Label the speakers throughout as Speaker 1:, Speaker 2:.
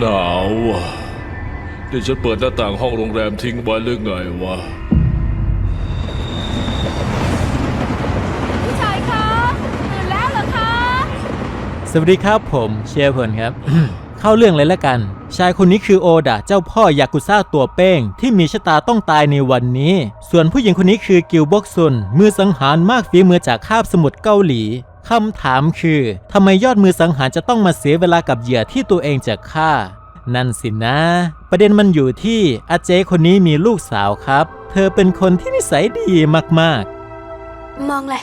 Speaker 1: หนาวอะนี่ฉันเปิดหน้าต่างห้องโรงแรมทิ้งไว้หรือไงวะ
Speaker 2: ผู้ชายคะตื่นแล้วเหรอคะ
Speaker 3: สวัสดีครับผมเชียร์เพลินครับ เข้าเรื่องเลยละกัน ชายคนนี้คือโอดะเจ้าพ่อยากุซ่าตัวเป้ง ที่มีชะตาต้องตายในวันนี้ ส่วนผู้หญิงคนนี้คือกิลบกซุนมือสังหารมากฝีมือจากคาบสมุทรเกาหลี คำถามคือทำไมยอดมือสังหารจะต้องมาเสียเวลากับเหยื่อที่ตัวเองจะฆ่า นั่นสินะ ประเด็นมันอยู่ที่อาเจคนนี้มีลูกสาวครับ เธอเป็นคนที่นิสัยดีมากๆ
Speaker 2: มองเลย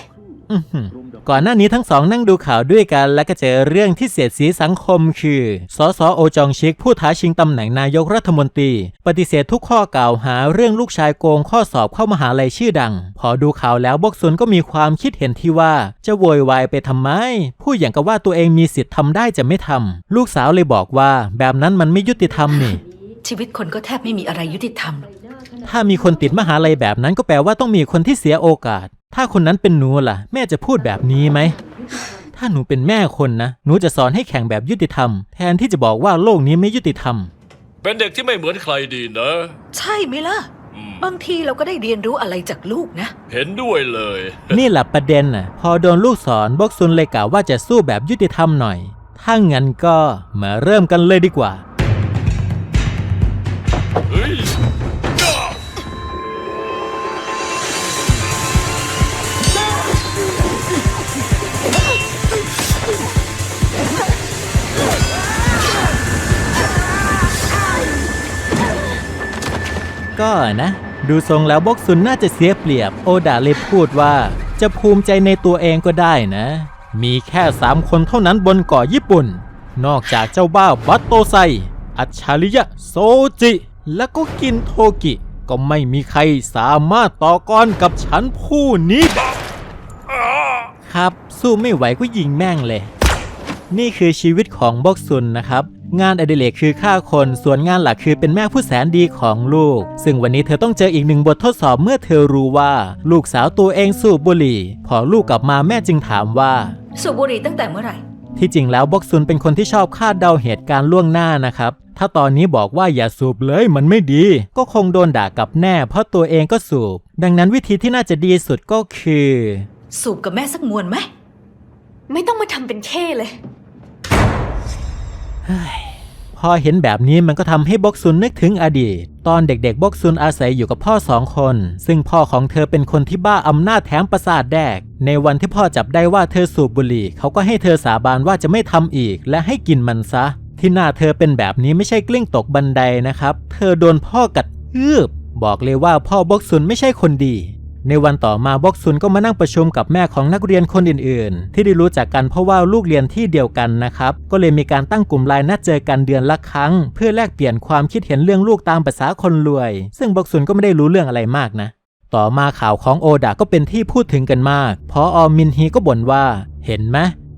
Speaker 3: ก่อนหน้านี้ทั้งสองนั่งดูข่าวด้วยกัน และก็เจอเรื่องที่เสียดสีสังคมคือสสโอจองชิกผู้ท้าชิงตำแหน่งนายกรัฐมนตรี ปฏิเสธทุกข้อกล่าวหาเรื่องลูกชายโกงข้อสอบเข้ามหาลัยชื่อดัง พอดูข่าวแล้วบกซุนก็มีความคิดเห็นที่ว่าจะโวยวายไปทำไมพูดอย่างกับว่าตัวเองมีสิทธิ์ทำได้จะไม่ทำลูกสาวเลยบอกว่า แบบนั้นมันไม่ยุติธรรมนี่
Speaker 4: ชีวิตคนก็แทบไม่มีอะไรยุติธรรม
Speaker 3: ถ้ามีคนติดมหาลัยแบบนั้นก็แปลว่าต้องมีคนที่เสียโอกาส ถ้าคนนั้นเป็นหนูล่ะ แม่จะพูดแบบนี้ไหม ถ้าหนูเป็นแม่คนนะ หนูจะสอนให้แข่งแบบยุติธรรม แทนที่จะบอกว่าโลกนี้ไม่ยุติธรรม
Speaker 1: เป็นเด็กที่ไม่เหมือนใครดีนะ
Speaker 4: ใช่ไหมล่ะ
Speaker 1: อืม
Speaker 4: บางทีเราก็ได้เรียนรู้อะไรจากลูกนะ
Speaker 1: เห็นด้วยเลย
Speaker 3: นี่แหละประเด็นน่ะ พอโดนลูกสอนบกซุนเลยกล่าวว่าจะสู้แบบยุติธรรมหน่อย ถ้างั้นก็มาเริ่มกันเลยดีกว่า ก็นะ ดูทรงแล้วบกซุนน่าจะเสียเปรียบ โอดาเลยพูดว่า จะภูมิใจในตัวเองก็ได้นะ มีแค่สามคนเท่านั้นบนเกาะญี่ปุ่น นอกจากเจ้าบ้าบัตโตไซ อัจฉริยะโซจิ และก็กินโทกิ ก็ไม่มีใครสามารถต่อกรกับฉันผู้นี้ ครับ สู้ไม่ไหวก็ยิงแม่งเลย นี่คือชีวิตของบอกซุนนะครับ งานอดิเรกคือฆ่าคน ส่วนงานหลักคือเป็นแม่ผู้แสนดีของลูก ซึ่งวันนี้เธอต้องเจออีกหนึ่งบททดสอบเมื่อเธอรู้ว่า ลูกสาวตัวเองสูบบุหรี่ พอลูกกลับมาแม่จึงถามว่า
Speaker 4: สูบบุหรี่ตั้งแต่เมื่อไหร่
Speaker 3: ที่จริงแล้วบ็อกซุนเป็นคนที่ชอบคาดเดาเหตุการณ์ล่วงหน้านะครับ ถ้าตอนนี้บอกว่าอย่าสูบเลยมันไม่ดี ก็คงโดนด่ากลับแน่ เพราะตัวเองก็สูบ ดังนั้นวิธีที่น่าจะดีสุดก็คือ
Speaker 4: สูบกับแม่สักมวนไหม
Speaker 2: ไม่ต้องมาทำเป็นเข้เลย
Speaker 3: พอเห็นแบบนี้มันก็ทำให้บกซุนนึกถึงอดีต ตอนเด็กๆบกซุนอาศัยอยู่กับพ่อสองคน ซึ่งพ่อของเธอเป็นคนที่บ้าอำนาจแถมประสาทแดก ในวันที่พ่อจับได้ว่าเธอสูบบุหรี่ เขาก็ให้เธอสาบานว่าจะไม่ทำอีก และให้กินมันซะ ที่หน้าเธอเป็นแบบนี้ไม่ใช่กลิ้งตกบันไดนะครับ เธอโดนพ่อกัดอืบบอกเลยว่าพ่อบกซุนไม่ใช่คนดี ในวันต่อมาบอกซุนก็มานั่งประชุมกับแม่ของนักเรียนคนอื่นๆ ที่ได้รู้จักกันเพราะว่าลูกเรียนที่เดียวกันนะครับ ก็เลยมีการตั้งกลุ่มไลน์นัดเจอกันเดือนละครั้ง เพื่อแลกเปลี่ยนความคิดเห็นเรื่องลูกตามภาษาคนรวย ซึ่งบอกซุนก็ไม่ได้รู้เรื่องอะไรมากนะ ต่อมาข่าวของโอดาก็เป็นที่พูดถึงกันมาก พออมินฮีก็บ่นว่า เห็นไหม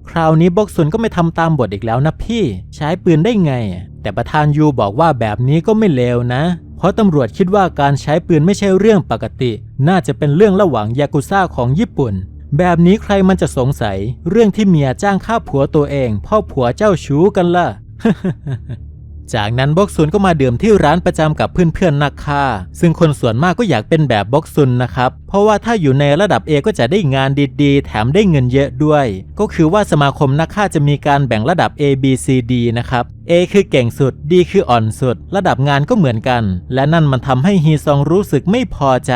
Speaker 3: คราวนี้บอกซุนก็ไม่ทำตามบทอีกแล้วนะพี่ ใช้ปืนได้ไง แต่ประธานยูบอกว่าแบบนี้ก็ไม่เลวนะ ราะตำรวจคิดว่าการใช้ปืนไม่ใช่เรื่องปกติ น่าจะเป็นเรื่องระหว่างยากุซ่าของญี่ปุ่น แบบนี้ใครมันจะสงสัย เรื่องที่เมียจ้างฆ่าผัวตัวเอง พ่อผัวเจ้าชู้กันล่ะ จากนั้นบ็อกซุนก็มาดื่มที่ร้านประจำกับเพื่อนๆนักฆ่า ซึ่งคนส่วนมากก็อยากเป็นแบบบ็อกซุนนะครับ เพราะว่าถ้าอยู่ในระดับ A ก็จะได้งานดีๆ แถมได้เงินเยอะด้วย ก็คือว่าสมาคมนักฆ่าจะมีการแบ่งระดับ A B C D นะครับ A คือเก่งสุด D คืออ่อนสุด ระดับงานก็เหมือนกัน และนั่นมันทำให้ฮีซองรู้สึกไม่พอใจ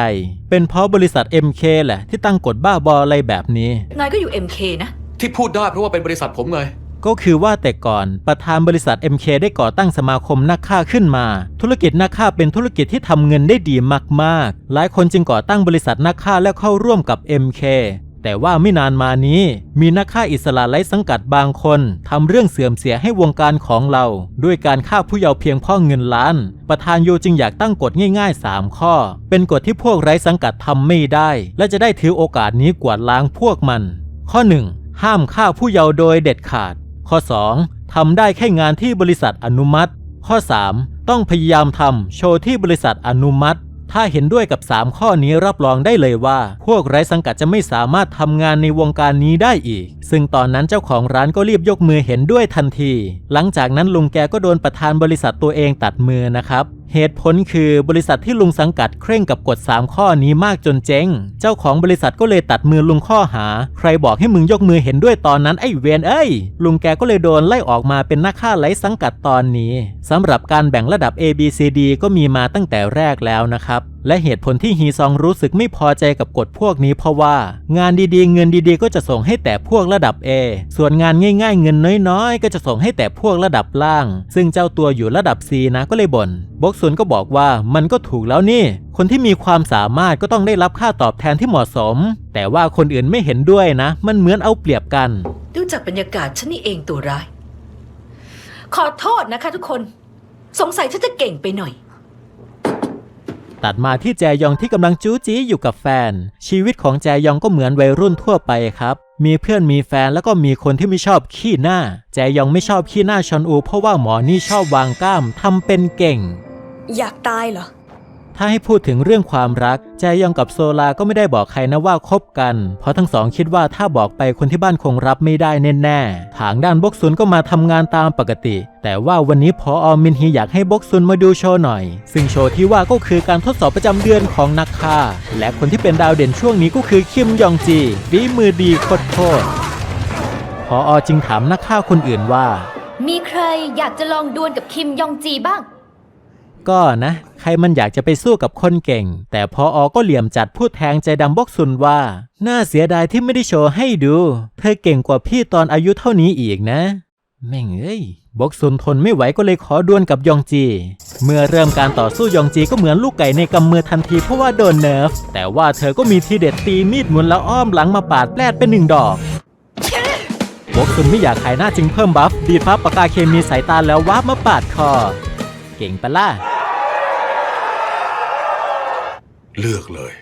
Speaker 3: เป็นเพราะบริษัท MK แหละที่ตั้งกฎบ้าบออะไรแบบนี้
Speaker 4: นายก็อยู่ MK นะ
Speaker 5: ที่พูดได้เพราะว่าเป็นบริษัทผมไง
Speaker 3: ก็คือว่าแต่ก่อนประธานบริษัท MK ได้ก่อตั้งสมาคมนักฆ่าขึ้นมา ธุรกิจนักฆ่าเป็นธุรกิจที่ทำเงินได้ดีมากๆ หลายคนจึงก่อตั้งบริษัทนักฆ่าแล้วเข้าร่วมกับ MK แต่ว่าไม่นานมานี้ มีนักฆ่าอิสระไร้สังกัดบางคนทำเรื่องเสื่อมเสียให้วงการของเรา ด้วยการฆ่าผู้เยาว์เพียงพ่อเงินล้าน ประธานโยจึงอยากตั้งกฎง่าย ๆ 3 ข้อ เป็นกฎที่พวกไร้สังกัดทำไม่ได้ และจะได้ถือโอกาสนี้กวาดล้างพวกมัน ข้อ 1 ห้ามฆ่าผู้เยาว์โดยเด็ดขาด ข้อ 2. ทำได้แค่งานที่บริษัทอนุมัติ ข้อ 3. ต้องพยายามทำโชว์ที่บริษัทอนุมัติ ถ้าเห็นด้วยกับ 3 ข้อนี้รับรองได้เลยว่า พวกไร้สังกัดจะไม่สามารถทำงานในวงการนี้ได้อีก ซึ่งตอนนั้นเจ้าของร้านก็รีบยกมือเห็นด้วยทันที หลังจากนั้นลุงแกก็โดนประธานบริษัทตัวเองตัดมือนะครับ เหตุผลคือบริษัทที่ลุงสังกัดเคร่งกับกฎ 3 ข้อนี้มากจนเจ๊ง เจ้าของบริษัทก็เลยตัดมือลุงข้อหา ใครบอกให้มึงยกมือเห็นด้วยตอนนั้นไอ้เวนเอ้ย ลุงแกก็เลยโดนไล่ออกมาเป็นนักฆ่าไร้สังกัดตอนนี้สำหรับการแบ่งระดับ A B C D ก็มีมาตั้งแต่แรกแล้วนะครับ และเหตุผลที่ฮีซองรู้สึกไม่พอใจกับกฎพวกนี้เพราะว่า งานดีๆ เงินดีๆ ก็จะส่งให้แต่พวกระดับ A ส่วนงานง่าย ๆ เงินน้อยๆ ก็จะส่งให้แต่พวกระดับล่าง ซึ่งเจ้าตัวอยู่ระดับ C นะก็เลยบ่นบกซุนก็บอกว่ามันก็ถูกแล้วนี่ คนที่มีความสามารถก็ต้องได้รับค่าตอบแทนที่เหมาะสม แต่ว่าคนอื่นไม่เห็นด้วยนะ มันเหมือนเอาเปรียบกัน
Speaker 4: ดูจากบรรยากาศฉันนี่เองตัวร้าย ขอโทษนะคะทุกคน สงสัยฉันจะเก่งไปหน่อย
Speaker 3: ตัดมาที่แจยองที่กำลังจู้จี้อยู่กับแฟน ชีวิตของแจยองก็เหมือนวัยรุ่นทั่วไปครับ มีเพื่อนมีแฟนแล้วก็มีคนที่ไม่ชอบขี้หน้า แจยองไม่ชอบขี้หน้าชอนอู เพราะว่าหมอนี่ชอบวางกล้ามทำเป็นเก่ง
Speaker 2: อยากตายเหรอ
Speaker 3: ถ้าให้พูดถึงเรื่องความรัก แจยองกับโซลาก็ไม่ได้บอกใครนะว่าคบกัน เพราะทั้งสองคิดว่าถ้าบอกไปคนที่บ้านคงรับไม่ได้แน่ๆ ทางด้านบกซุนก็มาทำงานตามปกติ แต่ว่าวันนี้พออมินฮีอยากให้บกซุนมาดูโชว์หน่อย ซึ่งโชว์ที่ว่าก็คือการทดสอบประจำเดือนของนักฆ่า และคนที่เป็นดาวเด่นช่วงนี้ก็คือคิมยองจีฝีมือดีโคตรพออจึงถามนักฆ่าคนอื่นว่า
Speaker 2: มีใครอยากจะลองดวลกับคิมยองจีบ้าง
Speaker 3: ก็นะ ใครมันอยากจะไปสู้กับคนเก่ง แต่พออก็เหลี่ยมจัดพูดแทงใจดำบกซุนว่า น่าเสียดายที่ไม่ได้โชว์ให้ดู เธอเก่งกว่าพี่ตอนอายุเท่านี้อีกนะ แม่งเอ้ยบกซุนทนไม่ไหวก็เลยขอดวลกับยองจี เมื่อเริ่มการต่อสู้ยองจีก็เหมือนลูกไก่ในกำมือทันทีเพราะว่าโดนเนิร์ฟ แต่ว่าเธอก็มีทีเด็ดตีมีดหมุนแล้วอ้อมหลังมาปาดแปลดเป็นหนึ่งดอกบกซุนไม่อยากขายหน้าจึงเพิ่มบัฟ ดีดฟ้าปากกาเคมีสายตาแล้ววาบมาปาดคอ เก่งปะล่ะ
Speaker 6: เลือกเลย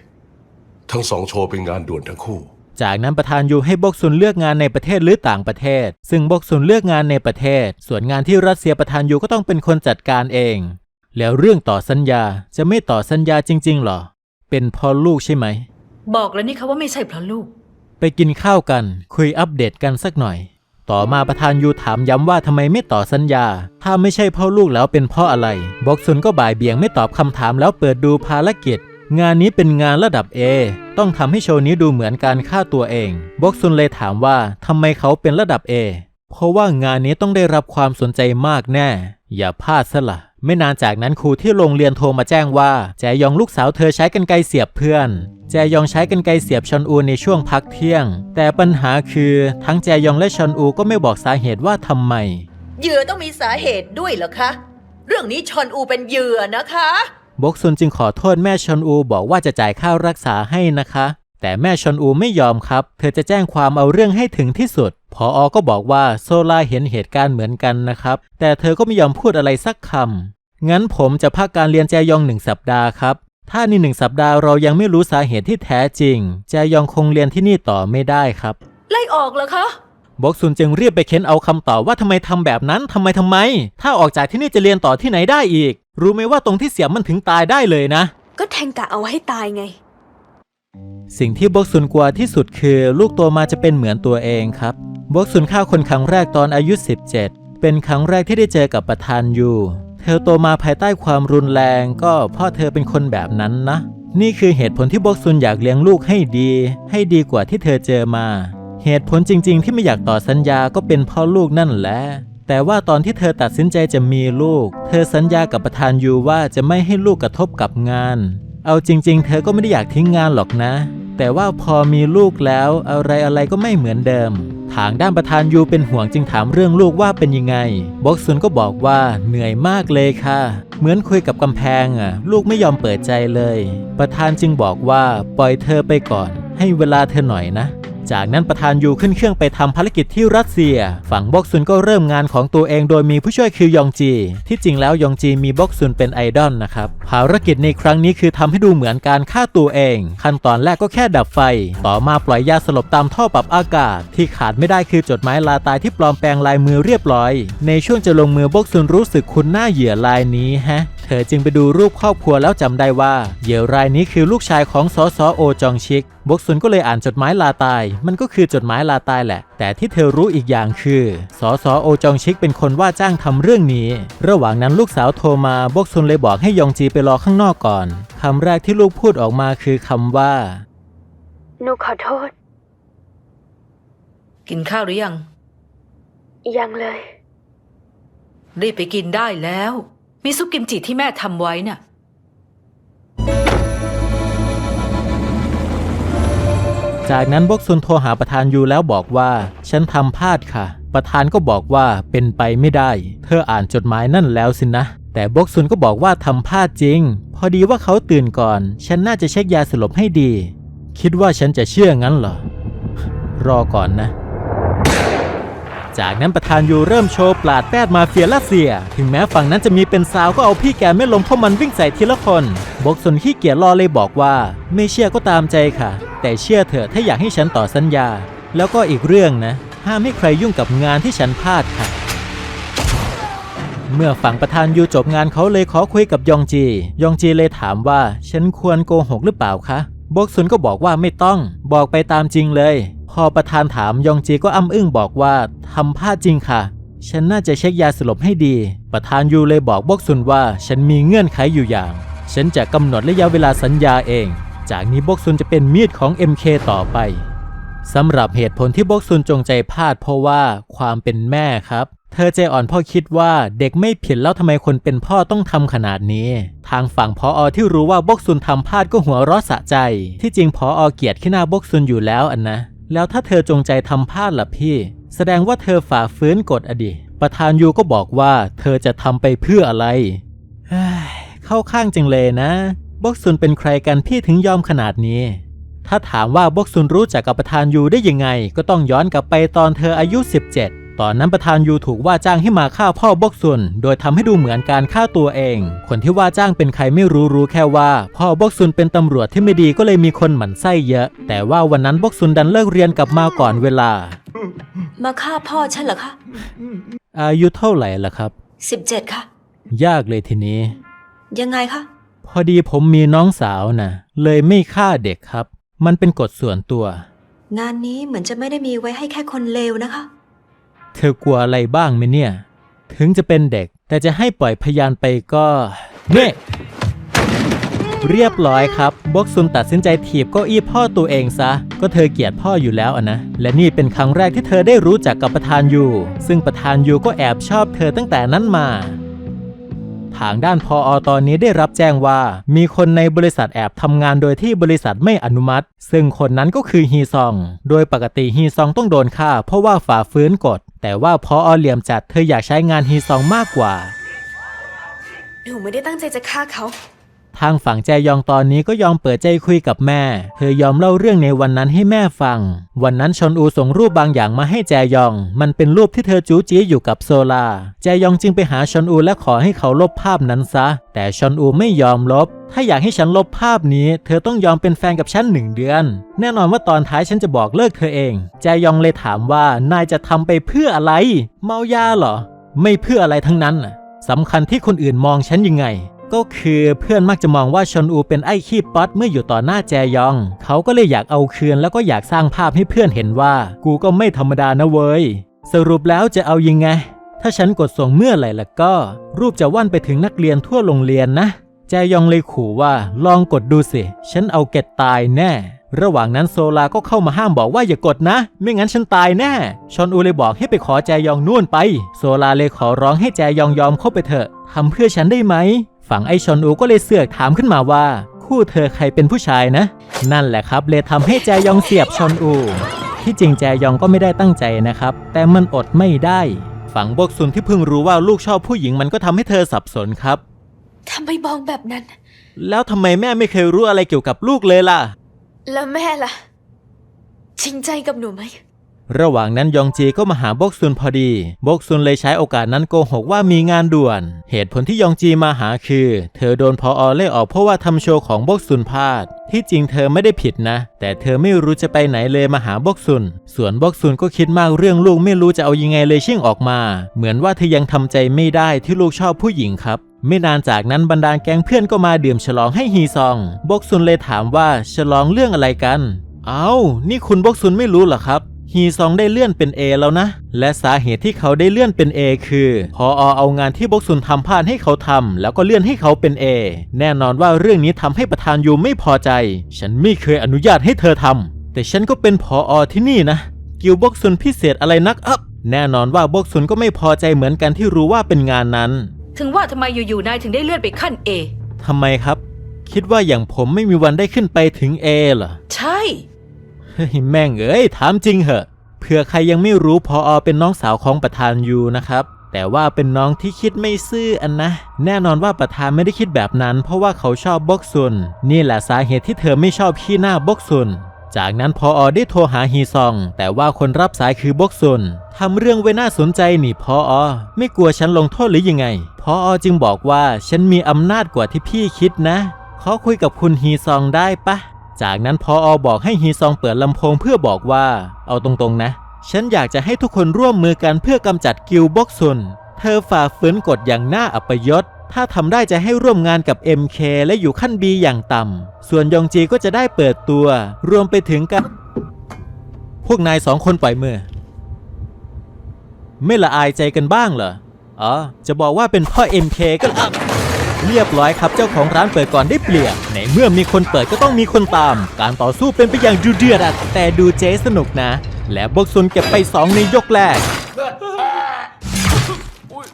Speaker 6: ทั้งสองโชว์เป็นงานด่วนทั้งคู่
Speaker 3: จากนั้นประธานยูให้บกซุนเลือกงานในประเทศหรือต่างประเทศ ซึ่งบกซุนเลือกงานในประเทศ ส่วนงานที่รัสเซียประธานยูก็ต้องเป็นคนจัดการเอง แล้วเรื่องต่อสัญญาจะไม่ต่อสัญญาจริง ๆ หรอ เป็นเพ่อลูกใช่ไหม
Speaker 4: บอกแล้วนี่คะว่าไม่ใช่เพราะลูก
Speaker 3: ไปกินข้าวกัน คุยอัปเดตกันสักหน่อย ต่อมาประธานยูถามย้ำว่าทำไมไม่ต่อสัญญา ถ้าไม่ใช่เพ่อลูกแล้วเป็นเพ่ออะไรบกซุนก็บ่ายเบี่ยงไม่ตอบคำถามแล้วเปิดดูภารกิจ งานนี้เป็นงานระดับ A ต้องทำให้โชว์นี้ดูเหมือนการฆ่าตัวเองบกซุนเลยถามว่าทำไมเขาเป็นระดับ A เพราะว่างานนี้ต้องได้รับความสนใจมากแน่ อย่าพลาดซะละ ไม่นานจากนั้นครูที่โรงเรียนโทรมาแจ้งว่า แจยองลูกสาวเธอใช้กันไกรเสียบเพื่อน แจยองใช้กันไกรเสียบชอนอูในช่วงพักเที่ยง แต่ปัญหาคือทั้งแจยองและชอนอูก็ไม่บอกสาเหตุว่าทำไม
Speaker 7: เหยื่อต้องมีสาเหตุด้วยเหรอคะ เรื่องนี้ชอนอูเป็นเหยื่อนะคะ
Speaker 3: บกซุนจึงขอโทษแม่ชอนอูบอกว่าจะจ่ายค่ารักษาให้นะคะ แต่แม่ชอนอูไม่ยอมครับ เธอจะแจ้งความเอาเรื่องให้ถึงที่สุดพออก็บอกว่าโซลาเห็นเหตุการณ์เหมือนกันนะครับ แต่เธอก็ไม่ยอมพูดอะไรสักคำ งั้นผมจะพักการเรียนแจยองหนึ่งสัปดาห์ครับ ถ้าในหนึ่งสัปดาห์เรายังไม่รู้สาเหตุที่แท้จริง แจยองคงเรียนที่นี่ต่อไม่ได้ครับ
Speaker 4: ไล่ออกเหรอคะ
Speaker 3: บกซุนจึงรีบไปเค้นเอาคำตอบว่าทำไมทำแบบนั้นทำไมทำไม ถ้าออกจากที่นี่จะเรียนต่อที่ไหนได้อีก รู้ไหมว่าตรงที่เสียบมันถึงตายได้เลยนะ
Speaker 2: ก็แทงกะเอาให้ตายไง
Speaker 3: สิ่งที่บกซุนกลัวที่สุดคือลูกโตมาจะเป็นเหมือนตัวเองครับบกซุนฆ่าคนครั้งแรกตอนอายุ 17 เป็นครั้งแรกที่ได้เจอกับประธานยู เธอโตมาภายใต้ความรุนแรงก็พ่อเธอเป็นคนแบบนั้นนะ นี่คือเหตุผลที่บกซุนอยากเลี้ยงลูกให้ดี ให้ดีกว่าที่เธอเจอมา เหตุผลจริง ๆ ที่ไม่อยากต่อสัญญาก็เป็นพ่อลูกนั่นแหละแต่ว่าตอนที่เธอตัดสินใจจะมีลูก เธอสัญญากับประธานยูว่าจะไม่ให้ลูกกระทบกับงาน เอาจริง ๆ เธอก็ไม่ได้อยากทิ้งงานหรอกนะ แต่ว่าพอมีลูกแล้วอะไรอะไรก็ไม่เหมือนเดิม ทางด้านประธานยูเป็นห่วงจึงถามเรื่องลูกว่าเป็นยังไง บ็อกซุนก็บอกว่าเหนื่อยมากเลยค่ะ เหมือนคุยกับกำแพงอะ ลูกไม่ยอมเปิดใจเลย ประธานจึงบอกว่าปล่อยเธอไปก่อน ให้เวลาเธอหน่อยนะ จากนั้นประธานยูขึ้นเครื่องไปทำภารกิจที่รัสเซีย ฝั่งบอกซุนก็เริ่มงานของตัวเองโดยมีผู้ช่วยคือยองจี ที่จริงแล้วยองจีมีบอกซุนเป็นไอดอลนะครับ ภารกิจในครั้งนี้คือทำให้ดูเหมือนการฆ่าตัวเอง ขั้นตอนแรกก็แค่ดับไฟ ต่อมาปล่อยยาสลบตามท่อปรับอากาศ ที่ขาดไม่ได้คือจดหมายลาตายที่ปลอมแปลงลายมือเรียบร้อย ในช่วงจะลงมือบอกซุนรู้สึกคุ้นหน้าเหยื่อลายนี้ฮะ เธอจึงไปดูรูปครอบครัวแล้วจำได้ว่าเหยื่อรายนี้คือลูกชายของสอสอโอจองชิก บกซุนก็เลยอ่านจดหมายลาตาย มันก็คือจดหมายลาตายแหละ แต่ที่เธอรู้อีกอย่างคือสอสอโอจองชิกเป็นคนว่าจ้างทำเรื่องนี้ ระหว่างนั้นลูกสาวโทรมาบกซุนเลยบอกให้ยองจีไปรอข้างนอกก่อนคำแรกที่ลูกพูดออกมาคือคำว่า
Speaker 8: หนูขอโทษ
Speaker 4: กินข้าวหรือยัง
Speaker 8: ยังเลย
Speaker 4: รีบไปกินได้แล้ว มีซุปกิมจิที่แม่ทำไว้น่ะ
Speaker 3: จากนั้นบกซุนโทรหาประธานยูแล้วบอกว่า ฉันทำพลาดค่ะ ประธานก็บอกว่าเป็นไปไม่ได้ เธออ่านจดหมายนั่นแล้วสินะ แต่บกซุนก็บอกว่าทำพลาดจริง พอดีว่าเขาตื่นก่อน ฉันน่าจะเช็คยาสลบให้ดี คิดว่าฉันจะเชื่องั้นเหรอ รอก่อนนะ จากนั้นประธานยูเริ่มโชว์ปราดแปดมาเฟียรัสเซีย ถึงแม้ฝั่งนั้นจะมีเป็นสาวก็เอาพี่แกไม่ลงเพราะมันวิ่งใส่ทีละคนบกสนขี้เกียจรอเลยบอกว่า ไม่เชื่อก็ตามใจค่ะ แต่เชื่อเถอะถ้าอยากให้ฉันต่อสัญญา แล้วก็อีกเรื่องนะ ห้ามให้ใครยุ่งกับงานที่ฉันพลาดค่ะ เมื่อฝั่งประธานยูจบงานเขาเลยขอคุยกับยองจี ยองจีเลยถามว่า ฉันควรโกหกหรือเปล่าคะบกซุนก็บอกว่าไม่ต้อง บอกไปตามจริงเลย พอประธานถามยองจีก็อ้ำอึ้งบอกว่าทำพลาดจริงค่ะ ฉันน่าจะเช็คยาสลบให้ดี ประธานยูเลยบอกบกซุนว่า ฉันมีเงื่อนไขอยู่อย่าง ฉันจะกำหนดระยะเวลาสัญญาเอง จากนี้บกซุนจะเป็นมีดของ MK ต่อไปสำหรับเหตุผลที่บกซุนจงใจพลาดเพราะว่าความเป็นแม่ครับ เธอใจอ่อนพ่อคิดว่าเด็กไม่ผิดแล้วทำไมคนเป็นพ่อต้องทำขนาดนี้ ทางฝั่งพออที่รู้ว่าบกซุนทำพลาดก็หัวเราะสะใจ ที่จริงพออเกลียดขี้หน้าบกซุนอยู่แล้วอันนะ แล้วถ้าเธอจงใจทำพลาดล่ะพี่ แสดงว่าเธอฝ่าฝืนกฎอดีตประธานยูก็บอกว่าเธอจะทำไปเพื่ออะไรเฮ้ยเข้าข้างจังเลยนะบกซุนเป็นใครกันพี่ถึงยอมขนาดนี้ ถ้าถามว่าบกซุนรู้จักกับประธานยูได้ยังไง ก็ต้องย้อนกลับไปตอนเธออายุ 17 ตอนนั้นประธานยูถูกว่าจ้างให้มาฆ่าพ่อบกซุน โดยทำให้ดูเหมือนการฆ่าตัวเอง คนที่ว่าจ้างเป็นใครไม่รู้รู้แค่ว่า พ่อบกซุนเป็นตำรวจที่ไม่ดีก็เลยมีคนหมั่นไส้เยอะ แต่ว่าวันนั้นบกซุนดันเลิกเรียนกลับมาก่อนเวลา
Speaker 9: มาฆ่าพ่อฉันเหรอคะ
Speaker 3: อายุเท่าไหร่ล่ะครับ
Speaker 9: สิบเจ็ดค่ะ
Speaker 3: ยากเลยทีนี้
Speaker 9: ยังไงคะ
Speaker 3: พอดีผมมีน้องสาวนะเลยไม่ฆ่าเด็กครับ มันเป็นกฎส่วนตัว
Speaker 9: งานนี้เหมือนจะไม่ได้มีไว้ให้แค่คนเลวนะคะ
Speaker 3: เธอกลัวอะไรบ้างไหมเนี่ย ถึงจะเป็นเด็กแต่จะให้ปล่อยพยานไปก็เนี่ยเรียบร้อยครับบกซุนตัดสินใจถีบเก้าอี้พ่อตัวเองซะ ก็เธอเกลียดพ่ออยู่แล้วอะนะ และนี่เป็นครั้งแรกที่เธอได้รู้จักกับประธานยู ซึ่งประธานยูก็แอบชอบเธอตั้งแต่นั้นมา ทางด้านพออตอนนี้ได้รับแจ้งว่า มีคนในบริษัทแอบทำงานโดยที่บริษัทไม่อนุมัติ ซึ่งคนนั้นก็คือฮีซอง โดยปกติฮีซองต้องโดนฆ่า เพราะว่าฝ่าฝืนกฎ แต่ว่าพออเหลี่ยมจัดเธออยากใช้งานฮีซองมากกว่า
Speaker 9: หนูไม่ได้ตั้งใจจะฆ่าเขา
Speaker 3: ทางฝั่งแจยองตอนนี้ก็ยอมเปิดใจคุยกับแม่ เธอยอมเล่าเรื่องในวันนั้นให้แม่ฟัง วันนั้นชอนอูส่งรูปบางอย่างมาให้แจยอง มันเป็นรูปที่เธอจูจี้อยู่กับโซลา แจยองจึงไปหาชอนอูและขอให้เขาลบภาพนั้นซะ แต่ชอนอูไม่ยอมลบ ถ้าอยากให้ฉันลบภาพนี้ เธอต้องยอมเป็นแฟนกับฉันหนึ่งเดือน แน่นอนว่าตอนท้ายฉันจะบอกเลิกเธอเอง แจยองเลยถามว่านายจะทำไปเพื่ออะไร เมายาเหรอ ไม่เพื่ออะไรทั้งนั้นสำคัญที่คนอื่นมองฉันยังไง ก็คือเพื่อนมักจะมองว่าชอนอูเป็นไอ้ขี้ป๊อตเมื่ออยู่ต่อหน้าแจยอง เขาก็เลยอยากเอาคืนแล้วก็อยากสร้างภาพให้เพื่อนเห็นว่า กูก็ไม่ธรรมดานะเว้ย สรุปแล้วจะเอายังไง ถ้าฉันกดส่งเมื่อไหร่ละก็ รูปจะว่อนไปถึงนักเรียนทั่วโรงเรียนนะ แจยองเลยขู่ว่าลองกดดูสิ ฉันเอาเก็ดตายแน่ ระหว่างนั้นโซลาก็เข้ามาห้ามบอกว่าอย่ากดนะ ไม่งั้นฉันตายแน่ ชอนอูเลยบอกให้ไปขอแจยองนู่นไป โซลาเลยขอร้องให้แจยองยอมเข้าไปเถอะทำเพื่อฉันได้ไหม ฝั่งไอชอนอูก็เลยเสือกถามขึ้นมาว่า คู่เธอใครเป็นผู้ชายนะ นั่นแหละครับ เลยทำให้แจยองเสียบชอนอู ที่จริงแจยองก็ไม่ได้ตั้งใจนะครับ แต่มันอดไม่ได้ ฝั่งบกซุนที่เพิ่งรู้ว่าลูกชอบผู้หญิงมันก็ทำให้เธอสับสนครับ
Speaker 9: ทำไมมองแบบนั้น
Speaker 3: แล้วทำไมแม่ไม่เคยรู้อะไรเกี่ยวกับลูกเลยล่ะ
Speaker 9: แล้วแม่ล่ะ จริงใจกับหนูไหม
Speaker 3: ระหว่างนั้นยองจีก็มาหาบกซุนพอดี บกซุนเลยใช้โอกาสนั้นโกหกว่ามีงานด่วน เหตุผลที่ยองจีมาหาคือ เธอโดนพออเล่ออกเพราะว่าทำโชว์ของบกซุนพลาด ที่จริงเธอไม่ได้ผิดนะ แต่เธอไม่รู้จะไปไหนเลยมาหาบกซุน ส่วนบกซุนก็คิดมากเรื่องลูกไม่รู้จะเอายังไงเลยเชิ่งออกมา เหมือนว่าเธอยังทำใจไม่ได้ที่ลูกชอบผู้หญิงครับ ไม่นานจากนั้นบรรดาแก๊งเพื่อนก็มาดื่มฉลองให้ฮีซอง บกซุนเลยถามว่าฉลองเรื่องอะไรกัน เอา้า นี่คุณบกซุนไม่รู้เหรอครับฮีซองได้เลื่อนเป็น A แล้วนะ และสาเหตุที่เขาได้เลื่อนเป็น A คือ พออเอางานที่บกซุนทำพลาดให้เขาทำแล้วก็เลื่อนให้เขาเป็น A แน่นอนว่าเรื่องนี้ทำให้ประธานยูไม่พอใจ ฉันไม่เคยอนุญาตให้เธอทำแต่ฉันก็เป็นพออที่นี่นะ กิลบกซุนพิเศษอะไรนักอัพแน่นอนว่าบกซุนก็ไม่พอใจเหมือนกันที่รู้ว่าเป็นงานนั้น
Speaker 4: ถึงว่าทำไมอยู่ๆนายถึงได้เลื่อนไปขั้นเอ
Speaker 3: ทำไมครับ คิดว่าอย่างผมไม่มีวันได้ขึ้นไปถึง A เหรอ
Speaker 4: ใช่
Speaker 3: เฮ้ยแม่งเอ้ยถามจริงเหอะ เผื่อใครยังไม่รู้พออเป็นน้องสาวของประธานยูนะครับ แต่ว่าเป็นน้องที่คิดไม่ซื่ออันนะ แน่นอนว่าประธานไม่ได้คิดแบบนั้น เพราะว่าเขาชอบบกซุน นี่แหละสาเหตุที่เธอไม่ชอบขี้หน้าบกซุน จากนั้นพออได้โทรหาฮีซอง แต่ว่าคนรับสายคือบกซุนทำเรื่องไว้น่าสนใจนี่พออไม่กลัวฉันลงโทษหรือยังไงพออจึงบอกว่าฉันมีอำนาจกว่าที่พี่คิดนะขอคุยกับคุณฮีซองได้ปะจากนั้นพออบอกให้ฮีซองเปิดลำโพงเพื่อบอกว่า เอาตรงๆนะ ฉันอยากจะให้ทุกคนร่วมมือกันเพื่อกำจัดกิลบกซุนเธอฝ่าฝืนกฎอย่างน่าอัปยศ ถ้าทำได้จะให้ร่วมงานกับ MK และอยู่ขั้น B อย่างต่ำ ส่วนยองจีก็จะได้เปิดตัว รวมไปถึงกันพวกนายสองคนปล่อยมือ ไม่ละอายใจกันบ้างเหรอ อ๋อ จะบอกว่าเป็นพ่อ MK ก็อะเรียบร้อยครับเจ้าของร้านเปิดก่อนได้เปรียบในเมื่อมีคนเปิดก็ต้องมีคนตาม การต่อสู้เป็นไปอย่างดูเดือดแต่ดูเจ๊สนุกนะ และบกซุนเก็บไป 2 ในยกแรก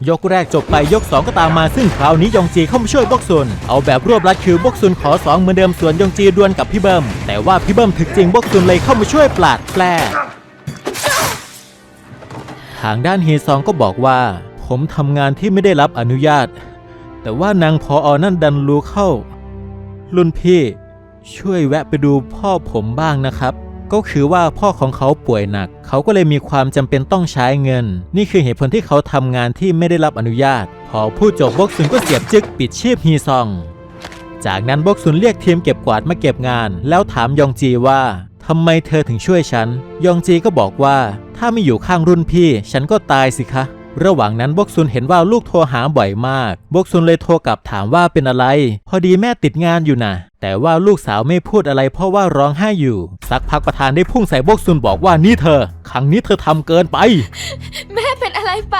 Speaker 3: ยกแรกจบไปยก 2 ก็ตามมาซึ่งคราวนี้ยองจีเข้ามาช่วยบกซุน เอาแบบรวบรัดคือบกซุนขอ 2 เหมือนเดิมส่วนยองจีดวลกับพี่เบิ้มแต่ว่าพี่เบิ้มถึกจริงบกซุนเลยเข้ามาช่วยปลาดแปลทางด้านเฮซองก็บอกว่า ผมทำงานที่ไม่ได้รับอนุญาต แต่ว่านางพออนั่นดันรู้เข้ารุ่นพี่ ช่วยแวะไปดูพ่อผมบ้างนะครับ ก็คือว่าพ่อของเขาป่วยหนัก เขาก็เลยมีความจำเป็นต้องใช้เงิน นี่คือเหตุผลที่เขาทำงานที่ไม่ได้รับอนุญาต พอพูดจบบกซุนก็เสียบจึกปิดชีพฮีซอง จากนั้นบกซุนเรียกทีมเก็บกวาดมาเก็บงาน แล้วถามยองจีว่าทำไมเธอถึงช่วยฉัน ยองจีก็บอกว่า ถ้าไม่อยู่ข้างรุ่นพี่ ฉันก็ตายสิคะ ระหว่างนั้นบกซุนเห็นว่าลูกโทรหาบ่อยมาก บกซุนเลยโทรกลับถามว่าเป็นอะไร พอดีแม่ติดงานอยู่นะแต่ว่าลูกสาวไม่พูดอะไรเพราะว่าร้องไห้อยู่ สักพักประธานได้พุ่งใส่บกซุนบอกว่านี่เธอ ครั้งนี้เธอทำเกินไป
Speaker 9: แม่เป็นอะไรไป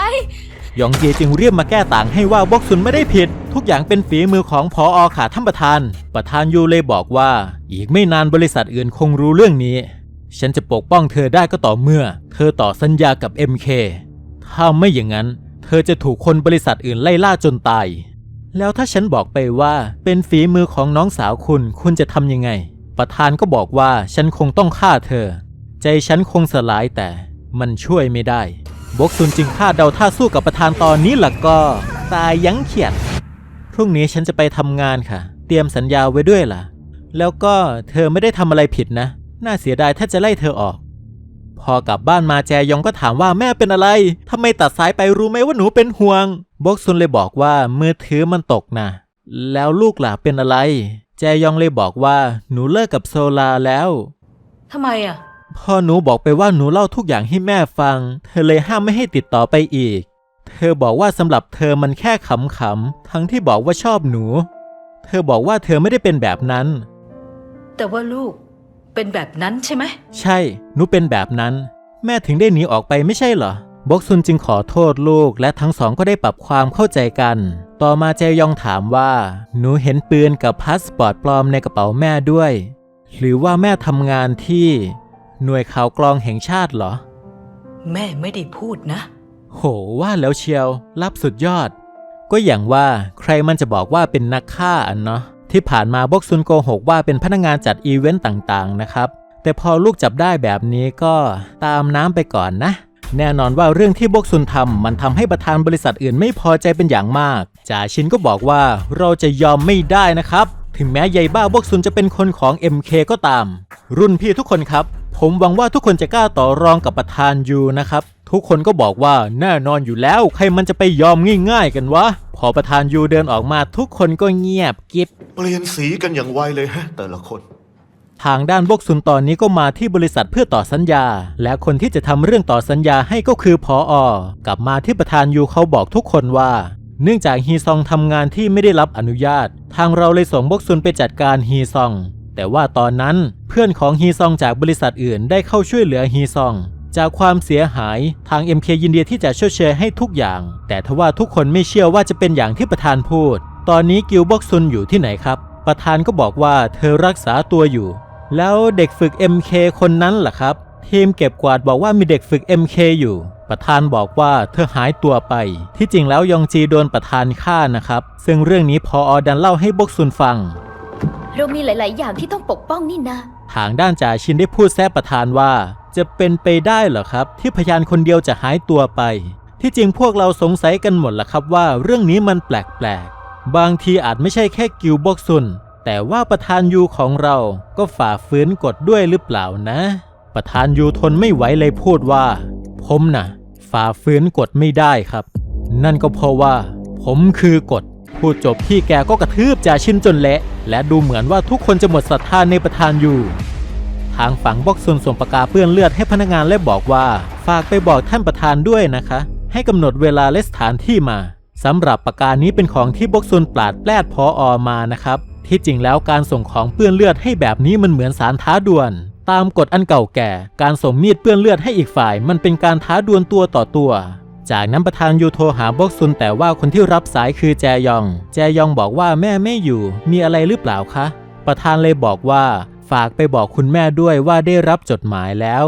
Speaker 3: ยองเจียจึงเรียกมาแก้ต่างให้ว่าบกซุนไม่ได้ผิด ทุกอย่างเป็นฝีมือของพออขาท่านประธาน ประธานยูเลยบอกว่า อีกไม่นานบริษัทอื่นคงรู้เรื่องนี้ ฉันจะปกป้องเธอได้ก็ต่อเมื่อ เธอต่อสัญญากับ MK ถ้าไม่อย่างนั้น เธอจะถูกคนบริษัทอื่นไล่ล่าจนตาย แล้วถ้าฉันบอกไปว่าเป็นฝีมือของน้องสาวคุณ คุณจะทำยังไง ประธานก็บอกว่าฉันคงต้องฆ่าเธอ ใจฉันคงสลายแต่มันช่วยไม่ได้บกซุนจึงคาดเดาท่าสู้กับประธานตอนนี้ล่ะก็ ตายยั้งเขียด พรุ่งนี้ฉันจะไปทำงานค่ะ เตรียมสัญญาไว้ด้วยล่ะ แล้วก็เธอไม่ได้ทำอะไรผิดนะ น่าเสียดายถ้าจะไล่เธอออก พอกลับบ้านมาแจยองก็ถามว่าแม่เป็นอะไรทำไมตัดสายไปรู้ไหมว่าหนูเป็นห่วง บกซุนเลยบอกว่ามือถือมันตกนะแล้วลูกล่ะเป็นอะไร แจยองเลยบอกว่าหนูเลิกกับโซลาแล้ว
Speaker 4: ทำไมอะ
Speaker 3: พ่อหนูบอกไปว่าหนูเล่าทุกอย่างให้แม่ฟัง เธอเลยห้ามไม่ให้ติดต่อไปอีก เธอบอกว่าสำหรับเธอมันแค่ขำๆทั้งที่บอกว่าชอบหนู เธอบอกว่าเธอไม่ได้เป็นแบบนั้น
Speaker 4: แต่ว่าลูก เป็นแบบนั้นใช่ไหม
Speaker 3: ใช่ หนูเป็นแบบนั้น แม่ถึงได้หนีออกไปไม่ใช่เหรอ บกซุนจึงขอโทษลูกและทั้งสองก็ได้ปรับความเข้าใจกัน ต่อมาแจยองถามว่า หนูเห็นปืนกับพาสปอร์ตปลอมในกระเป๋าแม่ด้วย หรือว่าแม่ทำงานที่ หน่วยข่าวกรองแห่งชาติเหรอ
Speaker 4: แม่ไม่ได้พูดนะ
Speaker 3: โหว่าแล้วเชียว รับสุดยอด ก็อย่างว่าใครมันจะบอกว่าเป็นนักฆ่าอันเนาะ ที่ผ่านมาบกซุนโกหกว่าเป็นพนักงานจัดอีเวนต์ต่างๆนะครับ แต่พอลูกจับได้แบบนี้ก็ตามน้ำไปก่อนนะ แน่นอนว่าเรื่องที่บกซุนทำมันทำให้ประธานบริษัทอื่นไม่พอใจเป็นอย่างมากจ่าชินก็บอกว่าเราจะยอมไม่ได้นะครับ ถึงแม้ยายบ้าบกซุนจะเป็นคนของ MK ก็ตาม รุ่นพี่ทุกคนครับ ผมหวังว่าทุกคนจะกล้าต่อรองกับประธานยูนะครับ ทุกคนก็บอกว่าแน่นอนอยู่แล้ว ใครมันจะไปยอมง่าย ๆ กันวะ พอประธานยูเดินออกมาทุกคนก็เงียบกิบ
Speaker 10: เปลี่ยนสีกันอย่างไวเลยฮะ แต่ละคน
Speaker 3: ทางด้านบกซุนตอนนี้ก็มาที่บริษัทเพื่อต่อสัญญา และคนที่จะทำเรื่องต่อสัญญาให้ก็คือพออกลับมาที่ประธานยูเขาบอกทุกคนว่าเนื่องจากฮีซองทำงานที่ไม่ได้รับอนุญาต ทางเราเลยส่งบกซุนไปจัดการฮีซอง แต่ว่าตอนนั้นเพื่อนของฮีซองจากบริษัทอื่นได้เข้าช่วยเหลือฮีซอง จากความเสียหายทาง MK ยินดีที่จะชดเชยให้ทุกอย่าง แต่ทว่าทุกคนไม่เชื่อว่าจะเป็นอย่างที่ประธานพูด ตอนนี้กิลบกซุนอยู่ที่ไหนครับ ประธานก็บอกว่าเธอรักษาตัวอยู่ แล้วเด็กฝึก MK คนนั้นล่ะครับ ทีมเก็บกวาดบอกว่ามีเด็กฝึก MK อยู่ ประธานบอกว่าเธอหายตัวไป ที่จริงแล้วยองจีโดนประธานฆ่านะครับ ซึ่งเรื่องนี้พออดันเล่าให้บกซุนฟัง
Speaker 2: เรามีหลาย ๆ อย่างที่ต้องปกป้องนี่นะ
Speaker 3: ทางด้านจ่าชินได้พูดแซะประธานว่า จะเป็นไปได้เหรอครับ ที่พยานคนเดียวจะหายตัวไป ที่จริงพวกเราสงสัยกันหมดละครับว่าเรื่องนี้มันแปลกๆ บางทีอาจไม่ใช่แค่กิลบกซุน แต่ว่าประธานยูของเราก็ฝ่าฝืนกฎด้วยหรือเปล่านะ ประธานยูทนไม่ไหวเลยพูดว่า ผมน่ะ ฝ่าฝืนกฎไม่ได้ครับ นั่นก็เพราะว่า ผมคือกฎ พูดจบพี่แกก็กระทืบจ่าชินจนเละ และดูเหมือนว่าทุกคนจะหมดศรัทธาในประธานอยู่ ทางฝั่งบอกซุนส่งปากกาเปื้อนเลือดให้พนักงานและบอกว่า ฝากไปบอกท่านประธานด้วยนะคะ ให้กำหนดเวลาและสถานที่มาสำหรับปากกานี้เป็นของที่บกซุนปาดแปลดพออมานะครับ ที่จริงแล้วการส่งของเปื้อนเลือดให้แบบนี้มันเหมือนสารท้าดวลตามกฎอันเก่าแก่ การส่งมีดเปื้อนเลือดให้อีกฝ่าย มันเป็นการท้าดวลตัวต่อตัว จากนั้นประธานยูโทรหาบกซุนแต่ว่าคนที่รับสายคือแจยอง แจยองบอกว่าแม่ไม่อยู่มีอะไรหรือเปล่าคะ ประธานเลยบอกว่าฝากไปบอกคุณแม่ด้วยว่าได้รับจดหมายแล้ว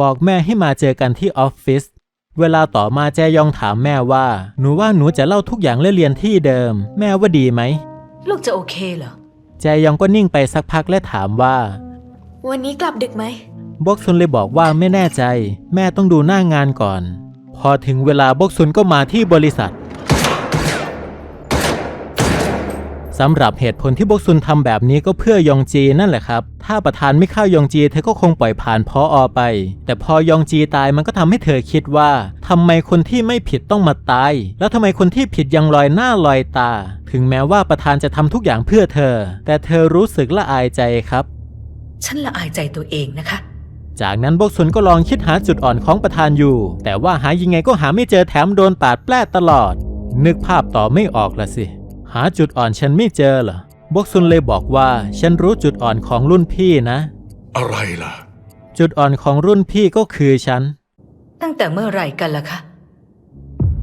Speaker 3: บอกแม่ให้มาเจอกันที่ออฟฟิศเวลาต่อมาแจยองถามแม่ว่า หนูว่าหนูจะเล่าทุกอย่างและเรียนที่เดิม แม่ว่าดีไหม
Speaker 4: ลูกจะโอเคเหรอ
Speaker 3: แจยองก็นิ่งไปสักพักและถามว่า
Speaker 9: วันนี้กลับดึกไหม
Speaker 3: บกซุนเลยบอกว่าไม่แน่ใจ แม่ต้องดูหน้างานก่อน พอถึงเวลาบกซุนก็มาที่บริษัทสำหรับเหตุผลที่บกซุนทำแบบนี้ก็เพื่อยองจีนั่นแหละครับ ถ้าประธานไม่เข้ายองจีเธอก็คงปล่อยผ่านพออไป แต่พอยองจีตายมันก็ทำให้เธอคิดว่าทำไมคนที่ไม่ผิดต้องมาตาย แล้วทำไมคนที่ผิดยังลอยหน้าลอยตา ถึงแม้ว่าประธานจะทำทุกอย่างเพื่อเธอ แต่เธอรู้สึกละอายใจครับ
Speaker 4: ฉันละอายใจตัวเองนะคะ
Speaker 3: จากนั้นบกซุนก็ลองคิดหาจุดอ่อนของประธานอยู่ แต่ว่าหายังไงก็หาไม่เจอแถมโดนปาดแปลดตลอด นึกภาพต่อไม่ออกละสิ หาจุดอ่อนฉันไม่เจอเหรอบกซุนเลยบอกว่าฉันรู้จุดอ่อนของรุ่นพี่นะ
Speaker 6: อะไรล่ะ
Speaker 3: จุดอ่อนของรุ่นพี่ก็คือฉัน
Speaker 4: ตั้งแต่เมื่อไหร่กันล่ะคะ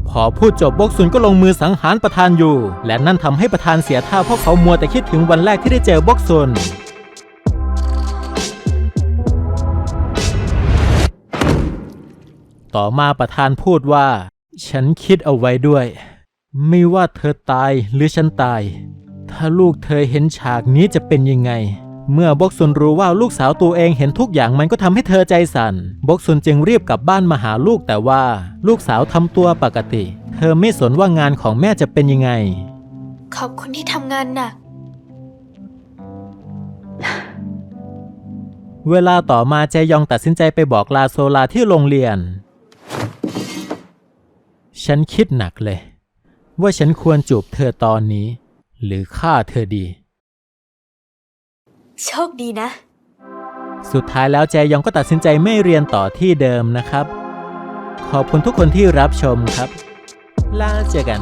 Speaker 3: พอพูดจบบกซุนก็ลงมือสังหารประธานอยู่ และนั่นทำให้ประธานเสียท่าเพราะเขามัวแต่คิดถึงวันแรกที่ได้เจอบกซุน ต่อมาประธานพูดว่า ฉันคิดเอาไว้ด้วย ไม่ว่าเธอตายหรือฉันตาย ถ้าลูกเธอเห็นฉากนี้จะเป็นยังไง เมื่อบกซุนรู้ว่าลูกสาวตัวเองเห็นทุกอย่างมันก็ทำให้เธอใจสั่น บกซุนจึงรีบกลับบ้านมาหาลูกแต่ว่า ลูกสาวทำตัวปกติ เธอไม่สนว่างานของแม่จะเป็นยังไง
Speaker 9: ขอบคุณที่ทำงานหนัก
Speaker 3: เวลาต่อมาแจยองตัดสินใจไปบอกลาโซลาที่โรงเรียน ฉันคิดหนักเลย ว่าฉันควรจูบเธอตอนนี้ หรือฆ่าเธอดี
Speaker 9: โชคดีนะ
Speaker 3: สุดท้ายแล้วแจยองก็ตัดสินใจไม่เรียนต่อที่เดิมนะครับ ขอบคุณทุกคนที่รับชมครับ ลาเจอกัน